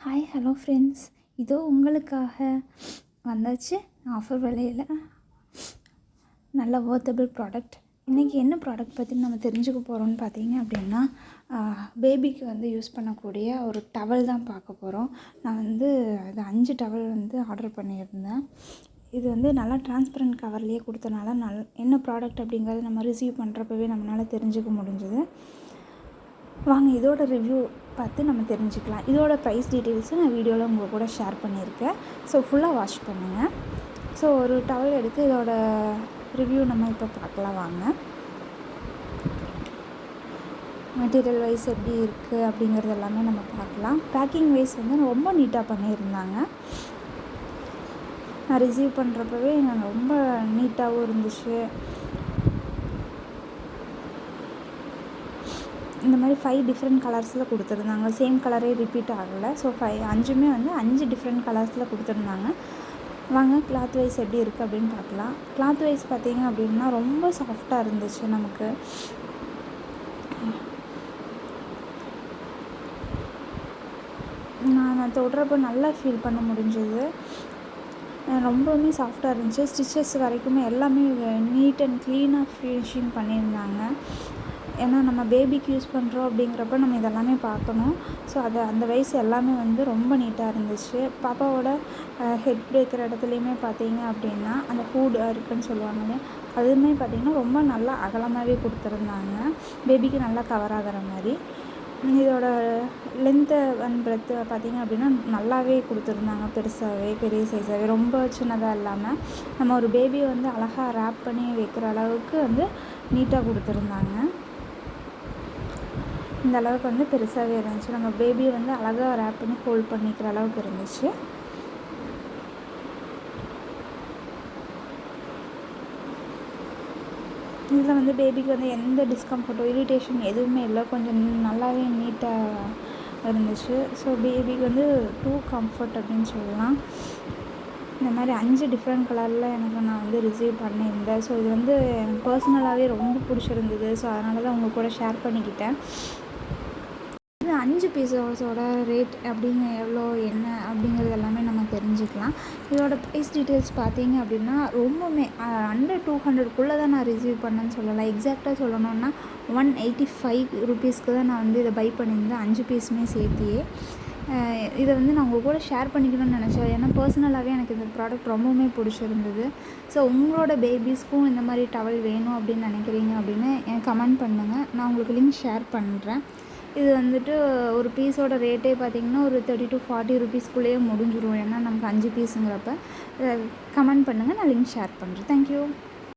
Hi hello friends இதோ உங்களுக்காக வந்தாச்சு ஆஃபர் விலையில் நல்ல ஒர்த்தபிள் ப்ராடக்ட் இன்றைக்கி என்ன ப்ராடக்ட் பற்றி நம்ம தெரிஞ்சுக்க போகிறோம்னு பார்த்தீங்க அப்படின்னா பேபிக்கு வந்து யூஸ் பண்ணக்கூடிய ஒரு டவல் தான் பார்க்க போகிறோம் நான் வந்து அது அஞ்சு டவல் வந்து ஆர்டர் பண்ணியிருந்தேன். இது வந்து நல்லா டிரான்ஸ்பரண்ட் கவர்லேயே கொடுத்தனால நல் என்ன ப்ராடக்ட் அப்படிங்கிறது நம்ம ரிசீவ் பண்ணுறப்பவே நம்மளால் தெரிஞ்சுக்க முடிஞ்சது. வாங்க இதோட ரிவ்யூ பார்த்து நம்ம தெரிஞ்சுக்கலாம். இதோட ப்ரைஸ் டீட்டெயில்ஸும் நான் வீடியோவில் உங்கள் கூட ஷேர் பண்ணியிருக்கேன். ஸோ ஃபுல்லாக வாஷ் பண்ணுங்கள் ஸோ ஒரு டவல் எடுத்து இதோட ரிவ்யூ நம்ம இப்போ பார்க்கலாம் வாங்க. மெட்டீரியல் வைஸ் எப்படி இருக்குது அப்படிங்கிறது எல்லாமே நம்ம பார்க்கலாம். பேக்கிங் வைஸ் வந்து ரொம்ப நீட்டாக பண்ணியிருந்தாங்க. நான் ரிசீவ் பண்ணுறப்பவே நான் ரொம்ப நீட்டாகவும் இருந்துச்சு. இந்த மாதிரி ஃபைவ் டிஃப்ரெண்ட் கலர்ஸில் கொடுத்துருந்தாங்க. சேம் கலரே ரிப்பீட் ஆகலை. ஸோ ஃபைவ் அஞ்சுமே வந்து அஞ்சு டிஃப்ரெண்ட் கலர்ஸில் கொடுத்துருந்தாங்க. வாங்க கிளாத் வைஸ் எப்படி இருக்குது அப்படின்னு பார்க்கலாம். கிளாத் வைஸ் பார்த்தீங்க அப்படின்னா ரொம்ப சாஃப்டாக இருந்துச்சு நமக்கு. நான் தொடுறப்போ நல்லா ஃபீல் பண்ண முடிஞ்சது. ரொம்பவுமே சாஃப்டாக இருந்துச்சு. ஸ்டிச்சஸ் வரைக்குமே எல்லாமே நீட் அண்ட் க்ளீனாக ஃபினிஷிங் பண்ணியிருந்தாங்க. ஏன்னா நம்ம பேபிக்கு யூஸ் பண்ணுறோம் அப்படிங்கிறப்ப நம்ம இதெல்லாமே பார்க்கணும். ஸோ அதை அந்த வயசு எல்லாமே வந்து ரொம்ப நீட்டாக இருந்துச்சு. பாப்பாவோட ஹெட் பிரேக்கிற இடத்துலையுமே பார்த்தீங்க அப்படின்னா அந்த ஹூட் இருக்குன்னு சொல்லுவாங்க அதுவுமே பார்த்திங்கன்னா ரொம்ப நல்லா அகலமாகவே கொடுத்துருந்தாங்க. பேபிக்கு நல்லா கவர் ஆகிற மாதிரி. இதோட லென்த்து அண்ட் பிரெத்து பார்த்திங்க அப்படின்னா நல்லாவே கொடுத்துருந்தாங்க. பெருசாகவே பெரிய சைஸாகவே ரொம்ப சின்னதாக இல்லாமல் நம்ம ஒரு பேபியை வந்து அழகாக ரேப் பண்ணி வைக்கிற அளவுக்கு வந்து நீட்டாக கொடுத்துருந்தாங்க. இந்த அளவுக்கு வந்து பெருசாகவே இருந்துச்சு. நம்ம பேபியை வந்து அழகாக ரேப் பண்ணி ஹோல்ட் பண்ணிக்கிற அளவுக்கு இருந்துச்சு. இதில் வந்து பேபிக்கு வந்து எந்த டிஸ்கம்ஃபர்ட்டோ இரிட்டேஷன் எதுவுமே இல்லை. கொஞ்சம் நல்லாவே நீட்டாக இருந்துச்சு. ஸோ பேபிக்கு வந்து டூ கம்ஃபர்ட் அப்படின்னு சொல்லலாம். இந்த மாதிரி அஞ்சு டிஃப்ரெண்ட் கலரில் எனக்கு நான் வந்து ரிசீவ் பண்ணியிருந்தேன். ஸோ இது வந்து எனக்கு பர்சனலாகவே ரொம்ப பிடிச்சிருந்தது. ஸோ அதனால தான் உங்கள் கூட ஷேர் பண்ணிக்கிட்டேன். இது அஞ்சு பீஸஸோட ரேட் அப்படிங்க எவ்வளோ என்ன அப்படிங்கிறது எல்லாமே நம்ம தெரிஞ்சுக்கலாம். இதோட ப்ரைஸ் டீட்டெயில்ஸ் பார்த்தீங்க அப்படின்னா ரொம்பவுமே அண்டர் டூ ஹண்ட்ரட்குள்ளே தான் நான் ரிசீவ் பண்ணேன்னு சொல்லலாம் எக்ஸாக்டாக சொல்லணும்னா ஒன் எயிட்டி ஃபைவ் ருபீஸ்க்கு தான் நான் வந்து இதை பை பண்ணியிருந்தேன். அஞ்சு பீஸுமே சேர்த்தியே. இதை வந்து நான் உங்கள் கூட ஷேர் பண்ணிக்கணும்னு நினச்சேன். ஏன்னா பர்சனலாகவே எனக்கு இந்த ப்ராடக்ட் ரொம்பவுமே பிடிச்சிருந்தது. ஸோ உங்களோட பேபிஸ்க்கும் இந்த மாதிரி டவல் வேணும் அப்படின்னு நினைக்கிறீங்க அப்படின்னு கமெண்ட் பண்ணுங்கள் நான் உங்களுக்கு லிங்க் ஷேர் பண்ணுறேன் இது வந்துட்டு ஒரு பீஸோட ரேட்டே பார்த்திங்கன்னா ஒரு தேர்ட்டி டு ஃபார்ட்டி ருபீஸ்க்குள்ளேயே முடிஞ்சிடும் ஏன்னா நமக்கு அஞ்சு பீஸுங்கிறப்ப கமெண்ட் பண்ணுங்கள் நான் லிங்க் ஷேர் பண்ணுறேன் தேங்க்யூ